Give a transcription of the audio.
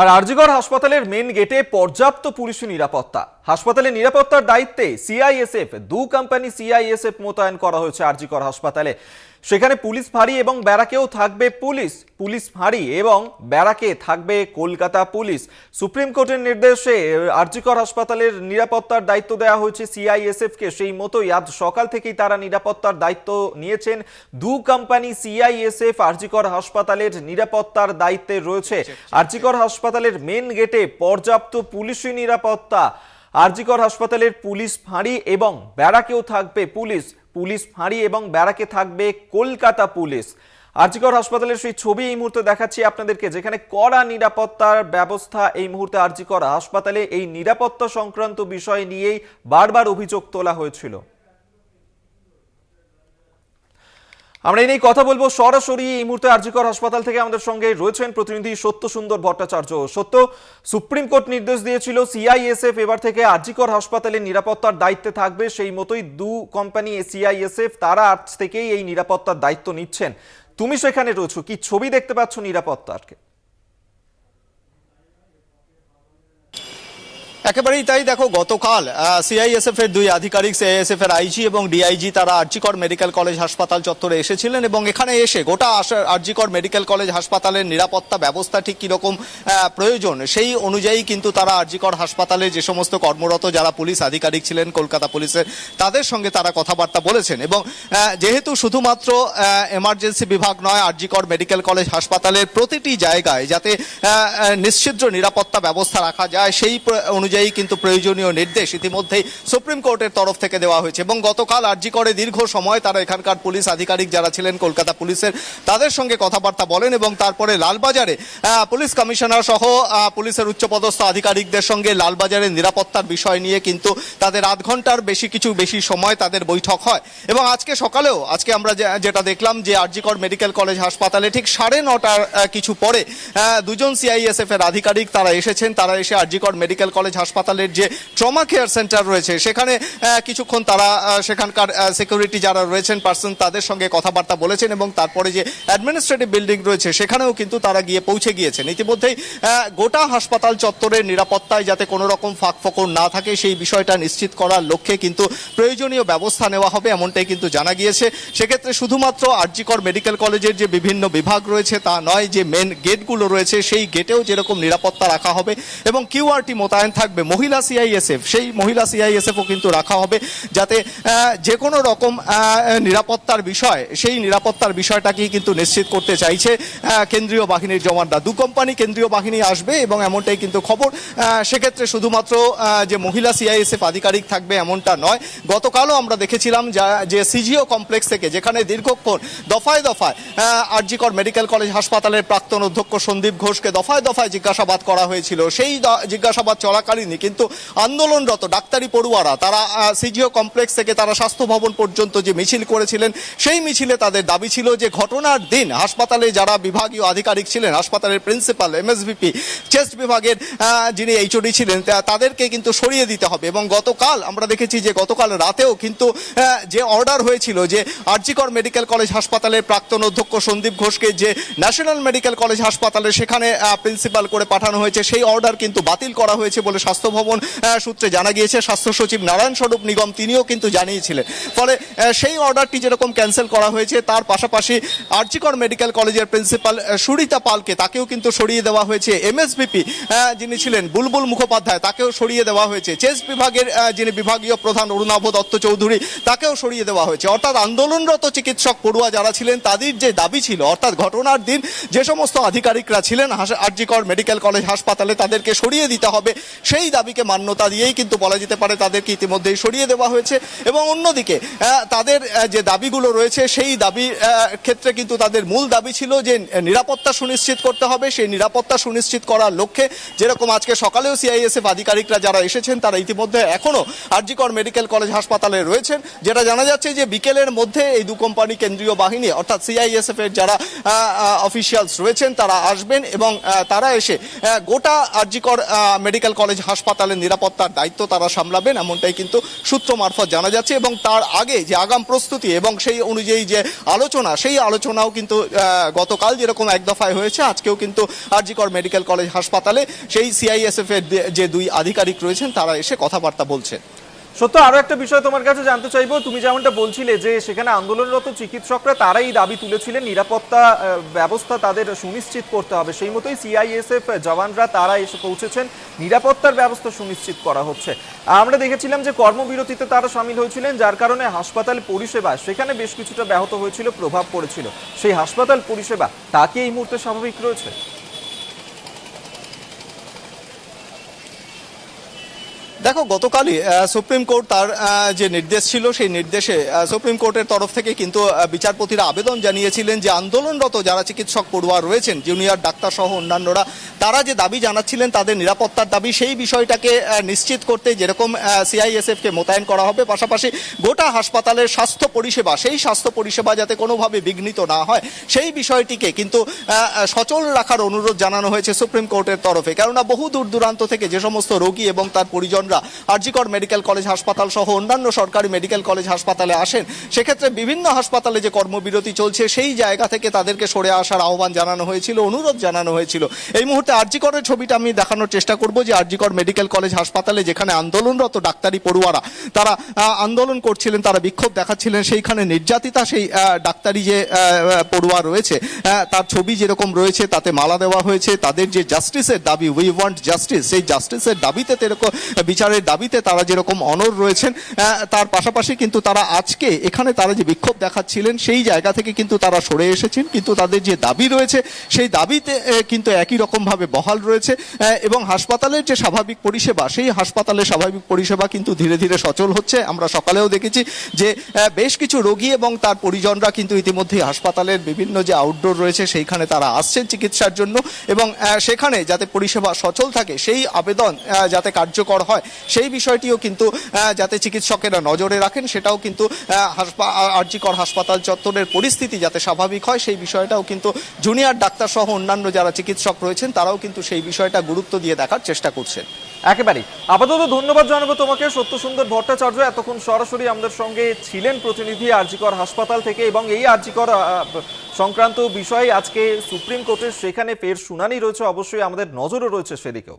আর আরজিগড় হাসপাতালের মেন গেটে পর্যাপ্ত পুলিশ নিরাপত্তা। হাসপাতালের নিরাপত্তার দায়িত্বে সিআইএসএফ দু কোম্পানি সিআইএসএফ মোতায়েন করা হয়েছে আরজিগড় হাসপাতালে। সেখানে পুলিশ ফাঁড়ি এবং ব্যারাকেও থাকবে পুলিশ। পুলিশ ফাঁড়ি এবং ব্যারাকে থাকবে কলকাতা পুলিশ। সুপ্রিম কোর্টের নির্দেশে আরজিকর হাসপাতালের নিরাপত্তার দায়িত্ব দেওয়া হয়েছে সিআইএসএফকে। সেই মতোই আজ সকাল থেকেই তারা নিরাপত্তার দায়িত্ব নিয়েছেন। দু কোম্পানি সিআইএসএফ আরজিকর হাসপাতালের নিরাপত্তার দায়িত্বে রয়েছে। আরজিকর হাসপাতালের মেন গেটে পর্যাপ্ত পুলিশি নিরাপত্তা আরজিকর হাসপাতালের পুলিশ ফাঁড়ি এবং ব্যারাকেও থাকবে পুলিশ। পুলিশ ফাঁড়ি এবং ব্যারাকে থাকবে কলকাতা পুলিশ। আরজিকর হাসপাতালের সেই ছবি এই মুহূর্তে দেখাচ্ছি আপনাদেরকে, যেখানে কড়া নিরাপত্তার ব্যবস্থা এই মুহূর্তে আরজিকর হাসপাতালে। এই নিরাপত্তা সংক্রান্ত বিষয় নিয়েই বারবার অভিযোগ তোলা হয়েছিল। আমরা এই নিয়ে কথা বলব সরাসরি এই মুহূর্তে আরজিকর হাসপাতাল থেকে আমাদের সঙ্গে রয়েছেন প্রতিনিধি সত্য সুন্দর ভট্টাচার্য। সত্য, সুপ্রিম কোর্ট নির্দেশ দিয়েছিল সিআইএসএফ এবার থেকে আরজিকর হাসপাতালের নিরাপত্তার দায়িত্বে থাকবে, সেই মতোই দু কোম্পানি সিআইএসএফ তারা আজ থেকেই এই নিরাপত্তার দায়িত্ব নিচ্ছেন। তুমি সেখানে রয়েছো, কি ছবি দেখতে পাচ্ছ নিরাপত্তার? একেবারেই তাই দেখো, গতকাল সিআইএসএফ এর দুই আধিকারিক সিআইএসএফ এর আইজি এবং ডিআইজি তারা আরজিকর মেডিকেল কলেজ হাসপাতাল চত্বরে এসেছিলেন এবং এখানে এসে গোটা আরজিকর মেডিকেল কলেজ হাসপাতালের নিরাপত্তা ব্যবস্থা ঠিক কীরকম প্রয়োজন সেই অনুযায়ী কিন্তু তারা আরজিকর হাসপাতালে যে সমস্ত কর্মরত যারা পুলিশ আধিকারিক ছিলেন, কলকাতা পুলিশের, তাদের সঙ্গে তারা কথাবার্তা বলেছেন এবং যেহেতু শুধুমাত্র এমার্জেন্সি বিভাগ নয়, আরজিকর মেডিকেল কলেজ হাসপাতালের প্রতিটি জায়গায় যাতে নিশ্চিদ্র নিরাপত্তা ব্যবস্থা রাখা যায়, সেই প্র- অনুযায়ী কিন্তু প্রয়োজনীয় নির্দেশ ইতিমধ্যেই সুপ্রিম কোর্টের তরফ থেকে দেওয়া হয়েছে এবং গতকাল আরজি করে দীর্ঘ সময় তারা এখানকার পুলিশ আধিকারিক যারা ছিলেন কলকাতা পুলিশের, তাদের সঙ্গে কথাবার্তা বলেন এবং তারপরে লালবাজারে পুলিশ কমিশনার সহ পুলিশের উচ্চপদস্থ আধিকারিকদের সঙ্গে লালবাজারের নিরাপত্তার বিষয় নিয়ে কিন্তু তাদের আধ ঘণ্টার বেশি কিছু বেশি সময় তাদের বৈঠক হয়। এবং আজকে সকালেও, আজকে আমরা যেটা দেখলাম যে আরজিকর মেডিকেল কলেজ হাসপাতালে ঠিক সাড়ে নটার কিছু পরে দুজন সিআইএসএফ এর আধিকারিক তারা এসেছেন, তারা এসে আরজিকর মেডিকেল কলেজ হাসপাতালের যে ট্রমা কেয়ার সেন্টার রয়েছে, সেখানে কিছুক্ষণ তারা সেখানকার সিকিউরিটি যারা রয়েছেন পার্সন তাদের সঙ্গে কথাবার্তা বলেছেন এবং তারপরে যে অ্যাডমিনিস্ট্রেটিভ বিল্ডিং রয়েছে, সেখানেও কিন্তু তারা গিয়ে পৌঁছে গিয়েছেন। ইতিমধ্যেই গোটা হাসপাতাল চত্বরের নিরাপত্তায় যাতে কোনো রকম ফাঁক ফোকর না থাকে, সেই বিষয়টা নিশ্চিত করার লক্ষ্যে কিন্তু প্রয়োজনীয় ব্যবস্থা নেওয়া হবে এমনটাই কিন্তু জানা গিয়েছে। সেক্ষেত্রে শুধুমাত্র আরজিকর মেডিকেল কলেজের যে বিভিন্ন বিভাগ রয়েছে, তা নয়, যে মেন গেটগুলো রয়েছে, সেই গেটেও যেরকম নিরাপত্তা রাখা হবে এবং কিউআরটি মোতায়েন থাকবে মহিলা সিআইএসএফ সেই মহিলা সিআইএসএফও কিন্তু রাখা হবে যাতে যে কোনো রকম নিরাপত্তার বিষয়, সেই নিরাপত্তার বিষয়টাকেই কিন্তু নিশ্চিত করতে চাইছে কেন্দ্রীয় বাহিনীর জওয়ানরা। দু কোম্পানি কেন্দ্রীয় বাহিনী আসবে এবং এমনটাই কিন্তু খবর। সেক্ষেত্রে শুধুমাত্র যে মহিলা সিআইএসএফ আধিকারিক থাকবে এমনটা নয়। গতকালও আমরা দেখেছিলাম যা- যে সিজিও কমপ্লেক্স থেকে, যেখানে দীর্ঘক্ষণ দফায় দফায় আরজিকর মেডিকেল কলেজ হাসপাতালের প্রাক্তন অধ্যক্ষ সন্দীপ ঘোষকে দফায় দফায় জিজ্ঞাসাবাদ করা হয়েছিল। সেই জিজ্ঞাসাবাদ চলাকালীনই কিন্তু আন্দোলনরত ডাক্তারি পড়ুয়ারা, তারা সিজিও কমপ্লেক্স থেকে তারা স্বাস্থ্য ভবন পর্যন্ত যে মিছিল করেছিলেন, সেই মিছিলে তাদের দাবি ছিল যে ঘটনার দিন হাসপাতালে যারা বিভাগীয় আধিকারিক ছিলেন, হাসপাতালের প্রিন্সিপাল, এমএসভিপি, চেস্ট বিভাগের যিনি এইচওডি ছিলেন তাদেরকে কিন্তু সরিয়ে দিতে হবে। এবং গতকাল, আমরা দেখেছি যে গতকাল রাতেও কিন্তু যে অর্ডার হয়েছিল যে আরজিকর মেডিকেল কলেজ হাসপাতালের প্রাক্তন অধ্যক্ষ সন্দীপ ঘোষকে যে ন্যাশনাল মেডিকেল কলেজ হাসপাতালে সেখানে প্রিন্সিপাল করে পাঠানো হয়েছে, সেই অর্ডার কিন্তু বাতিল করা হয়েছে বলে স্বাস্থ্য ভবন সূত্রে জানা গিয়েছে, স্বাস্থ্য সচিব নারায়ণ স্বরূপ নিগম তিনিও কিন্তু জানিয়েছিলেন। ফলে সেই অর্ডারটি যেরকম ক্যান্সেল করা হয়েছে, তার পাশাপাশি আরজিকর মেডিকেল কলেজের প্রিন্সিপাল সুরিতা পালকে তাকেও কিন্তু সরিয়ে দেওয়া হয়েছে। এমএসবিপি যিনি ছিলেন, বুলবুল মুখোপাধ্যায়, তাকেও সরিয়ে দেওয়া হয়েছে। চেস বিভাগের যিনি বিভাগীয় প্রধান অরুণাভ দত্ত চৌধুরী, তাকেও সরিয়ে দেওয়া হয়েছে। অর্থাৎ আন্দোলনরত চিকিৎসক পড়ুয়া যারা ছিলেন, তাদের যে দাবি ছিল, অর্থাৎ ঘটনার দিন যে সমস্ত আধিকারিকরা ছিলেন আরজিকর মেডিকেল কলেজ হাসপাতালে তাদেরকে সরিয়ে দিতে হবে সেই দাবিকে মান্যতা দিয়েই কিন্তু বলা যেতে পারে তাদেরকে ইতিমধ্যেই সরিয়ে দেওয়া হয়েছে। এবং অন্যদিকে তাদের যে দাবিগুলো রয়েছে, সেই দাবি ক্ষেত্রে কিন্তু তাদের মূল দাবি ছিল যে, নিরাপত্তা সুনিশ্চিত করতে হবে। সেই নিরাপত্তা সুনিশ্চিত করার লক্ষ্যে যেরকম আজকে সকালেও সিআইএসএফ আধিকারিকরা যারা এসেছেন, তারা ইতিমধ্যে এখনও আরজিকর মেডিকেল কলেজ হাসপাতালে রয়েছেন, যেটা জানা যাচ্ছে যে বিকেলের মধ্যে এই দু কোম্পানি কেন্দ্রীয় বাহিনী, অর্থাৎ সিআইএসএফ এর যারা অফিসিয়ালস রয়েছেন, তারা আসবেন এবং তারা এসে গোটা আরজিকর মেডিকেল কলেজ হাসপাতালের নিরাপত্তার দায়িত্ব তারা সামলাবেন, এমনটাই কিন্তু সূত্র মারফত জানা যাচ্ছে এবং তার আগে যে আগাম প্রস্তুতি এবং সেই অনুযায়ী যে আলোচনা, সেই আলোচনাও কিন্তু গতকাল যেরকম এক দফায় হয়েছে, আজকেও কিন্তু আরজিকর মেডিকেল কলেজ হাসপাতালে সেই সিআইএসএফ এর যে- দুই আধিকারিক রয়েছেন, তারা এসে কথাবার্তা বলছেন। সত্য, আরও একটা বিষয় তোমার কাছে জানতে চাইব। তুমি যেমনটা বলছিলে যে সেখানে আন্দোলনরত চিকিৎসকরা, তারাই দাবি তুলেছিলেন, নিরাপত্তা ব্যবস্থা তাদের সুনিশ্চিত করতে হবে। সেই মতোই সিআইএসএফ জওয়ানরা তারা এসে পৌঁছেছেন, নিরাপত্তার ব্যবস্থা সুনিশ্চিত করা হচ্ছে। আমরা দেখেছিলাম যে কর্মবিরতিতে তারা সামিল হয়েছিলেন, যার কারণে হাসপাতাল পরিষেবা, সেখানে বেশ কিছুটা ব্যাহত হয়েছিল, প্রভাব পড়েছিল। সেই হাসপাতাল পরিষেবা, তা কি এই মুহূর্তে স্বাভাবিক রয়েছে? দেখো, গতকালই সুপ্রিম কোর্ট তার যে নির্দেশ ছিল, সেই নির্দেশে সুপ্রিম কোর্টের তরফ থেকে কিন্তু বিচারপতিরা আবেদন জানিয়েছিলেন যে আন্দোলনরত যারা চিকিৎসক পড়ুয়া রয়েছেন, জুনিয়র ডাক্তার সহ অন্যান্যরা, তারা যে দাবি জানাচ্ছিলেন, তাদের নিরাপত্তার দাবি, সেই বিষয়টাকে নিশ্চিত করতে যেরকম সিআইএসএফকে মোতায়েন করা হবে, পাশাপাশি গোটা হাসপাতালের স্বাস্থ্য পরিষেবা, সেই স্বাস্থ্য পরিষেবা যাতে কোনোভাবে বিঘ্নিত না হয়, সেই বিষয়টিকে কিন্তু সচল রাখার অনুরোধ জানানো হয়েছে সুপ্রিম কোর্টের তরফে। কেননা বহু দূর দূরান্ত থেকে যে সমস্ত রোগী এবং তার পরিজনরা আরজিকর মেডিকেল কলেজ হাসপাতাল সহ অন্যান্য সরকারি মেডিকেল কলেজ হাসপাতালে আসেন। সেক্ষেত্রে বিভিন্ন হাসপাতালে যে কর্মবিরতি চলছে, সেই জায়গা থেকে তাদেরকে সরে আসার আহ্বান জানানো হয়েছিল, অনুরোধ জানানো হয়েছিল। এই মুহূর্তে আরজিকরের ছবিটা আমি দেখানোর চেষ্টা করব যে আরজিকর মেডিকেল কলেজ হাসপাতালে যেখানে আন্দোলনরত ডাক্তারি পড়ুয়ারা, তারা আন্দোলন করছিলেন, তারা বিক্ষোভ দেখাচ্ছিলেন, সেইখানে নির্যাতিতা সেই ডাক্তারি যে পড়ুয়া রয়েছে তার ছবি যেরকম রয়েছে, তাতে মালা দেওয়া হয়েছে, তাদের যে জাস্টিসের দাবি উই ওয়ান্ট জাস্টিস সেই জাস্টিসের দাবিতে তেরকম বিচারের দাবিতে তারা যেরকম অনর রয়েছেন তার পাশাপাশি কিন্তু তারা আজকে এখানে তারা যে বিক্ষোভ দেখাচ্ছিলেন, সেই জায়গা থেকে কিন্তু তারা সরে এসেছেন। কিন্তু তাদের যে দাবি রয়েছে, সেই দাবিতে কিন্তু একই রকমভাবে বহাল রয়েছে। এবং হাসপাতালের যে স্বাভাবিক পরিষেবা, সেই হাসপাতালের স্বাভাবিক পরিষেবা কিন্তু ধীরে ধীরে সচল হচ্ছে। আমরা সকালেও দেখেছি যে বেশ কিছু রোগী এবং তার পরিজনরা কিন্তু ইতিমধ্যে হাসপাতালের বিভিন্ন যে আউটডোর রয়েছে, সেইখানে তারা আসছেন চিকিৎসার জন্য। এবং সেখানে যাতে পরিষেবা সচল থাকে, সেই আবেদন যাতে কার্যকর হয় সেই বিষয়টিও কিন্তু যাতে চিকিৎসকেরা নজরে রাখেন, সেটাও কিন্তু আরজিকর হাসপাতাল চত্বরের পরিস্থিতি যাতে স্বাভাবিক হয়, সেই বিষয়টাও কিন্তু জুনিয়র ডাক্তার সহ অন্যান্য যারা চিকিৎসক রয়েছেন, তারাও কিন্তু সেই বিষয়টা গুরুত্ব দিয়ে দেখার চেষ্টা করছেন। একেবারেই। আপাতত ধন্যবাদ জানাব তোমাকে। সত্য সুন্দর ভট্টাচার্য এতক্ষণ সরাসরি আমাদের সঙ্গে ছিলেন প্রতিনিধি আরজিকর হাসপাতাল থেকে এবং এই আরজিকর সংক্রান্ত বিষয়ে আজকে সুপ্রিম কোর্টের সেখানে ফের শুনানি রয়েছে। অবশ্যই আমাদের নজরও রয়েছে সেদিকেও।